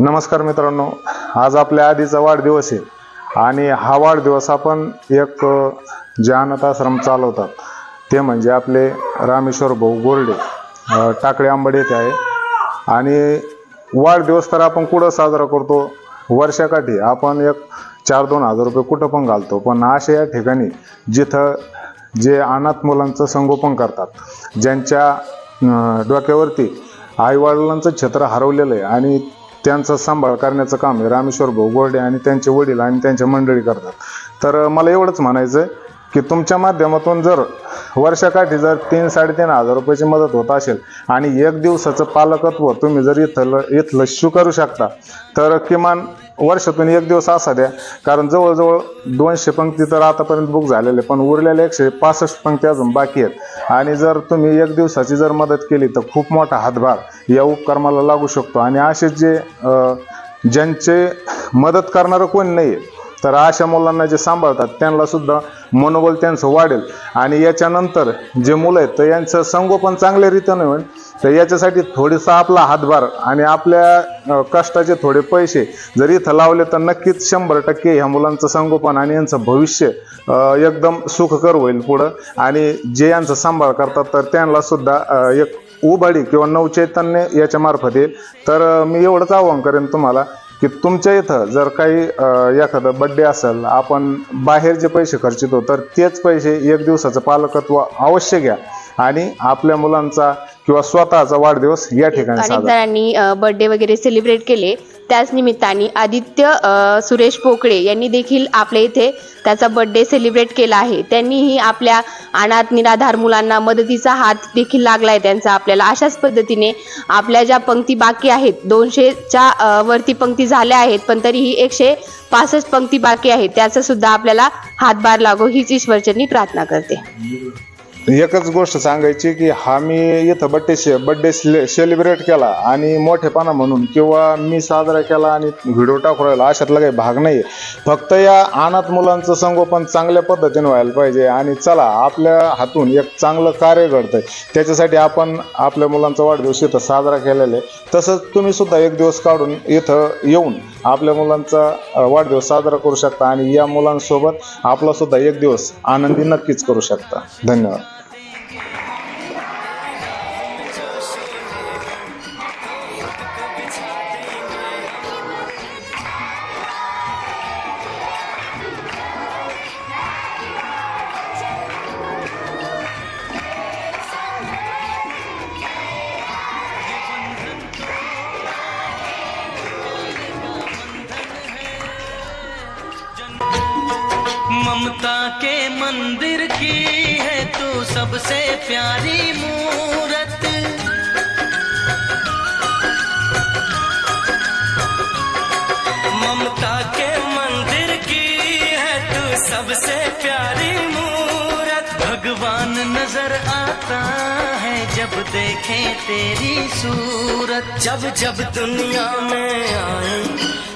नमस्कार मित्रांनो आज आपल्या आधीचा वाढदिवस आहे आणि हा वाढदिवस आपण एक जे अनाथ आश्रम चालवतात. ते म्हणजे आपले रामेश्वर भाऊ गोरडे टाकळे टाकळी आंबड येथे आहे. आणि वाढदिवस तर आपण कुठं साजरा करतो? वर्षाकाठी आपण एक चार दोन हजार रुपये कुठं पण घालतो पण अशा या ठिकाणी जिथं जे अनाथ मुलांचं संगोपन करतात ज्यांच्या डोक्यावरती आईवडिलांचं छत्र हरवलेलं आहे आणि त्यांचा सांभाळ करण्याचं काम आहे. रामेश्वर भाऊ गोरडे आणि त्यांचे वडील आणि त्यांच्या मंडळी करतात. तर मला एवढंच म्हणायचं आहे की तुमच्या माध्यमातून जर वर्षाकाठी जर तीन साडेतीन हजार रुपयाची मदत होत असेल आणि एक दिवसाचं पालकत्व तुम्ही जर इथलं इथलं स्वीकारू शकता तर किमान वर्षातून एक दिवस असा द्या. कारण जवळजवळ दोनशे पंक्ती तर आतापर्यंत बुक झालेले पण उरलेल्या एकशे पासष्ट पंक्ती अजून बाकी आहेत. आणि जर तुम्ही एक दिवसाची जर मदत केली तर खूप मोठा हातभार या उपक्रमाला लागू शकतो. आणि असे जे ज्यांचे मदत करणारं कोणी नाही आहे तर अशा मुलांना जे सांभाळतात त्यांना सुद्धा मनोबल त्यांचं वाढेल. आणि याच्यानंतर जे मुलं आहेत तर यांचं संगोपन चांगल्या रीतीने होईल. तर याच्यासाठी थोडीसा आपला हातभार आणि आपल्या कष्टाचे थोडे पैसे जर इथं लावले तर नक्कीच शंभर टक्के ह्या मुलांचं संगोपन आणि यांचं भविष्य एकदम सुखकर होईल पुढं. आणि जे यांचा सांभाळ करतात तर त्यांना सुद्धा एक उभाडी किंवा नवचैतन्य याच्या मार्फत येईल. तर मी एवढंच आव्हान करेन तुम्हाला. की तुमच्या इथं जर काही एखादं बड्डे असेल आपण बाहेर जे पैसे खर्चितो तर तेच पैसे एक दिवसाचं पालकत्व अवश्य घ्या. आणि आपल्या मुलांचा किंवा स्वतःचा वाढदिवस या ठिकाणी अनेक साजरा. जणांनी बर्थडे वगैरे सेलिब्रेट केले. त्याच निमित्ताने आदित्य सुरेश पोकळे यांनी देखील आपल्या इथे त्याचा बर्थडे सेलिब्रेट केला आहे. त्यांनीही आपल्या अनाथ निराधार मुलांना मदतीचा हात देखील लागलाय त्यांचा आपल्याला. अशाच पद्धतीने आपल्या ज्या पंक्ती बाकी आहेत दोनशेच्या वरती पंक्ती झाल्या आहेत पण तरीही एकशे पासष्ट पंक्ती बाकी आहेत त्याचा सुद्धा आपल्याला हातभार लागो हीच ईश्वरचरणी प्रार्थना करते. एकच गोष्ट सांगायची की हा मी इथं बड्डे शे बड्डे सेलिब्रेट केला आणि मोठेपणा म्हणून किंवा मी साजरा केला आणि व्हिडिओ टाकू राहिला अशातला काही भाग नाही फक्त या अनाथ मुलांचं संगोपन चांगल्या पद्धतीने व्हायला पाहिजे आणि चला आपल्या हातून एक चांगलं कार्य घडतंय. त्याच्यासाठी आपण आपल्या मुलांचा वाढदिवस इथं साजरा केलेला आहे. तसंच तुम्ही सुद्धा एक दिवस काढून इथं येऊन आपल्या मुलांचा वाढदिवस साजरा करू शकता आणि या मुलांसोबत आपला सुद्धा एक दिवस आनंदी नक्कीच करू शकता. धन्यवाद. ममता के मंदिर की है तू सबसे प्यारी मूरत। ममता के मंदिर की है तू सबसे प्यारी मूरत। भगवान नज़र आता है जब देखे तेरी सूरत। जब जब दुनिया में आए,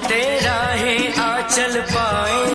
तेरा ही आंचल पाए